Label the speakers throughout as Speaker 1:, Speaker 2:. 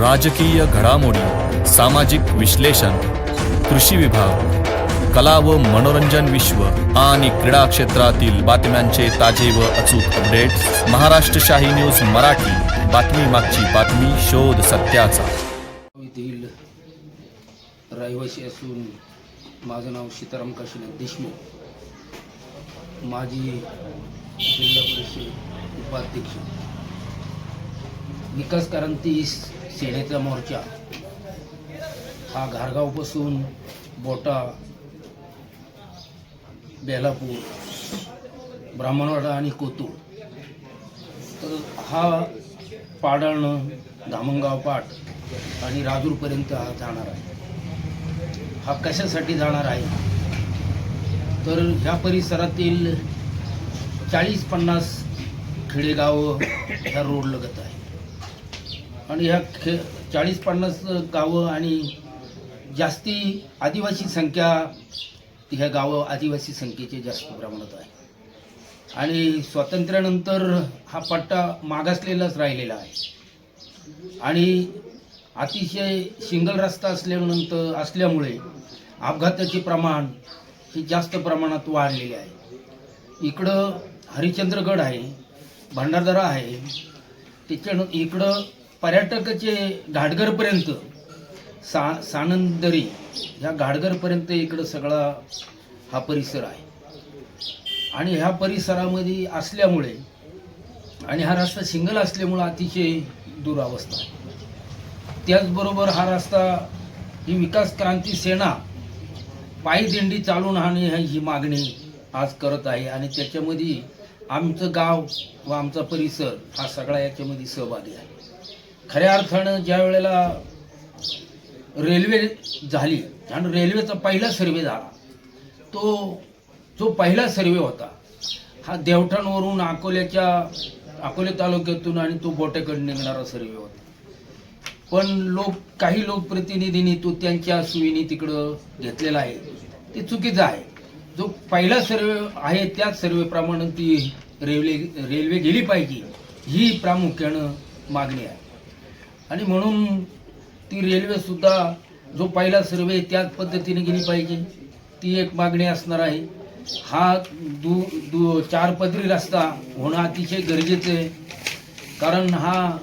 Speaker 1: राजकीय घडामोडी सामाजिक विश्लेषण कृषी विभाग कला व मनोरंजन विश्व आणि क्रीडा क्षेत्रातील बातम्यांचे ताजे व अचूक अपडेट महाराष्ट्र शाही न्यूज मराठी बातमी मागची बातमी शोध सत्याचा.
Speaker 2: येथील रहिवासी असून माझं नाव सीताराम काशीनाथ देशमुख. माझी जिल्हा परिषद उपाध्यक्ष. विकास क्रांती सेनेचा मोर्चा. हा घारगावपासून बोटा बेलापूर ब्राह्मणवाडा आणि कोतूर तर हा पाडळणं धामणगाव पाट आणि राजूरपर्यंत हा जाणार आहे. हा कशासाठी जाणार आहे? तर ह्या परिसरातील चाळीस पन्नास खेडेगावं ह्या रोड लगत आहे आणि ह्या खे चाळीस पन्नास गावं आणि जास्ती आदिवासी संख्या ह्या गावं आदिवासी संख्येचे जास्त प्रमाणात आहे. आणि स्वातंत्र्यानंतर हा पट्टा मागासलेलाच राहिलेला आहे. आणि अतिशय सिंगल रस्ता असल्यानंतर असल्यामुळे अपघाताचे प्रमाण हे जास्त प्रमाणात वाढलेले आहे. इकडं हरिश्चंद्रगड आहे भंडारदरा आहे त्याच्या इकडं पर्यटकाचे घाटघरपर्यंत सा सानंदरी ह्या घाटघरपर्यंत इकडं सगळा हा परिसर आहे. आणि ह्या परिसरामध्ये असल्यामुळे आणि हा रस्ता सिंगल असल्यामुळं अतिशय दुरावस्था आहे. त्याचबरोबर हा रस्ता ही विकास क्रांती सेना पायी दिंडी चालून आणि ही मागणी आज करत आहे. आणि त्याच्यामध्ये आमचं गाव व आमचा परिसर हा सगळा याच्यामध्ये सहभागी आहे. खऱ्या अर्थानं ज्या वेळेला रेल्वे झाली आणि रेल्वेचा पहिला सर्वे झाला तो जो पहिला सर्वे होता हा देवठाणवरून अकोल्याच्या अकोले तालुक्यातून आणि तो बोटेकडे निघणारा सर्वे होता. पण लोक काही लोकप्रतिनिधींनी तो त्यांच्या सुविनी तिकडं घेतलेला आहे. ते चुकीचं आहे. जो पहिला सर्वे आहे त्याच सर्वेप्रमाणे ती रेल्वे रेल्वे गेली पाहिजे ही प्रामुख्यानं मागणी आहे. आणि म्हणून ती रेल्वेसुद्धा जो पहिला सर्वे त्याच पद्धतीने गेली पाहिजे. ती एक मागणी असणार आहे. हा दू दू चार पदरी रस्ता होणं अतिशय गरजेचं आहे. कारण हा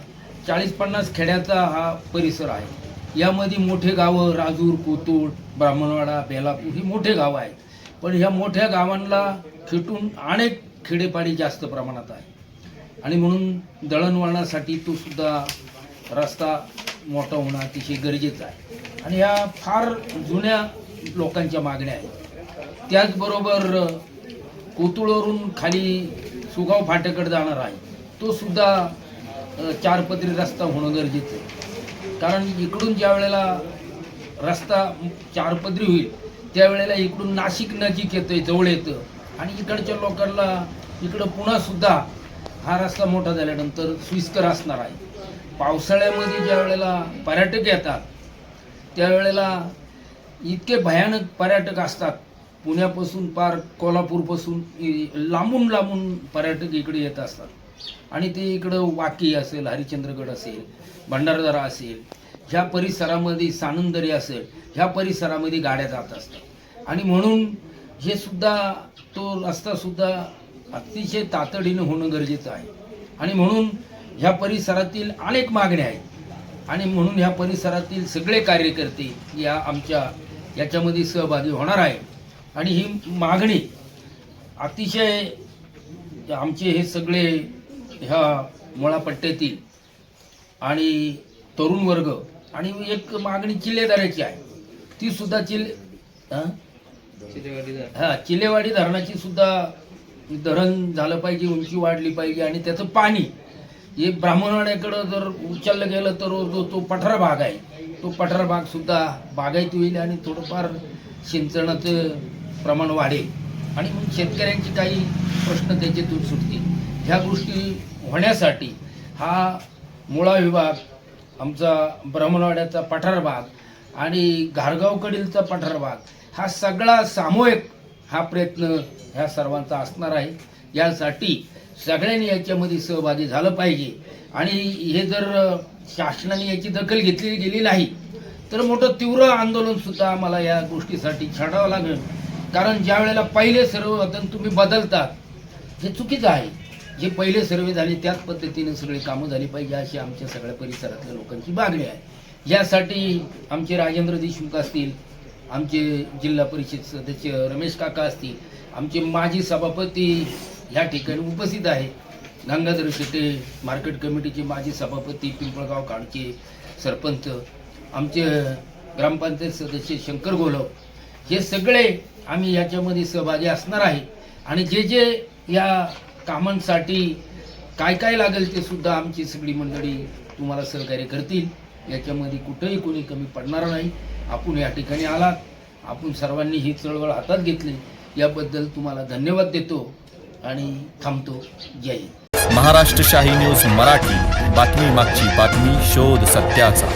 Speaker 2: चाळीस पन्नास खेड्याचा हा परिसर आहे. यामध्ये मोठे गावं राजूर कोतूर ब्राह्मणवाडा बेलापूर ही मोठे गावं आहेत. पण ह्या मोठ्या गावांना खेटून अनेक खेडेपाडी जास्त प्रमाणात आहे. आणि म्हणून दळणवळणासाठी तो सुद्धा रस्ता मोठा होणं अतिशय गरजेचं आहे. आणि ह्या फार जुन्या लोकांच्या मागण्या आहेत. त्याचबरोबर कोतुळवरून खाली सुगाव फाट्याकडे जाणार आहे तो सुद्धा चारपदरी रस्ता होणं गरजेचं आहे. कारण इकडून ज्या वेळेला रस्ता चारपदरी होईल त्यावेळेला इकडून नाशिक नजीक येतं जवळ येतं आणि इकडच्या लोकांना इकडं पुन्हा सुद्धा हा रस्ता मोठा झाल्यानंतर सुईस्कर असणार आहे. पावसाळ्यामध्ये ज्या वेळेला पर्यटक येतात त्यावेळेला इतके भयानक पर्यटक असतात. पुण्यापासून पार कोल्हापूरपासून लांबून लांबून पर्यटक इकडे येत असतात. आणि ते इकडं वाकी असेल हरिश्चंद्रगड असेल भंडारदरा असेल ह्या परिसरामध्ये सानंदरी असेल ह्या परिसरामध्ये गाड्या जात असतात. आणि म्हणून हे सुद्धा तो रस्तासुद्धा अतिशय तातडीनं होणं गरजेचं आहे. आणि म्हणून ह्या परिसरातील अनेक मागण्या आहेत. आणि म्हणून ह्या परिसरातील सगळे कार्यकर्ते या आमच्या याच्यामध्ये सहभागी होणार आहे आणि ही मागणी अतिशय आमचे हे सगळे ह्या मुळापट्ट्यातील आणि तरुण वर्ग आणि एक मागणी किल्लेदाराची आहे. ती सुद्धा चिल्ले हां? हा चिलेवाडी धरणाची सुद्धा धरण झालं पाहिजे उंची वाढली पाहिजे आणि त्याचं पाणी हे ब्राह्मणवाड्याकडं जर उचललं गेलं तर जो तो पठार भाग आहे तो पठार भाग सुद्धा बागायत होईल आणि थोडंफार सिंचनाचं प्रमाण वाढेल. आणि मग शेतकऱ्यांची काही प्रश्न त्याच्यातून सुटतील. ह्या गोष्टी होण्यासाठी हा मुळा विभाग आमचा ब्राह्मणवाड्याचा पठार भाग आणि घारगावकडीलचा पठार भाग हा सगळा सामूहिक हा प्रयत्न ह्या सर्वांचा असणार आहे. यासाठी सगळ्यांनी याच्यामध्ये सहभागी झालं पाहिजे. आणि हे जर शासनाने याची दखल घेतली गेली नाही तर मोठं तीव्र आंदोलन सुद्धा आम्हाला या गोष्टीसाठी छाडावं लागेल. कारण ज्या वेळेला पहिले सर्व वतन तुम्ही बदलतात हे चुकीचं आहे. जे पहिले सर्वे झाले त्याच पद्धतीने सगळी कामं झाली पाहिजे अशी आमच्या सगळ्या परिसरातल्या लोकांची मागणी आहे. यासाठी आमचे राजेंद्र देशमुख असतील आमचे जिल्हा परिषद सदस्य रमेश काका असतील आमचे माजी सभापती या ठिकाणी उपस्थित आहे गंगाधर शेटे मार्केट कमिटीचे माजी सभापती पिंपळगाव काडके सरपंच आमचे ग्रामपंचायत सदस्य शंकर गोलव हे सगळे आम्ही याच्यामध्ये सहभागी असणार आहे. आणि जे जे या कामांसाठी काय काय लागेल ते सुद्धा आमची सगळी मंडळी तुम्हाला सहकार्य करतील. याच्यामध्ये कुठंही कोणी कमी पडणार नाही. आपण या ठिकाणी आलात. आपण सर्वांनी ही चळवळ हातात घेतली. याबद्दल तुम्हाला धन्यवाद देतो आणि थांबतो. जय
Speaker 1: महाराष्ट्र शाही न्यूज मराठी. बातमी मागची बातमी शोध सत्याचा.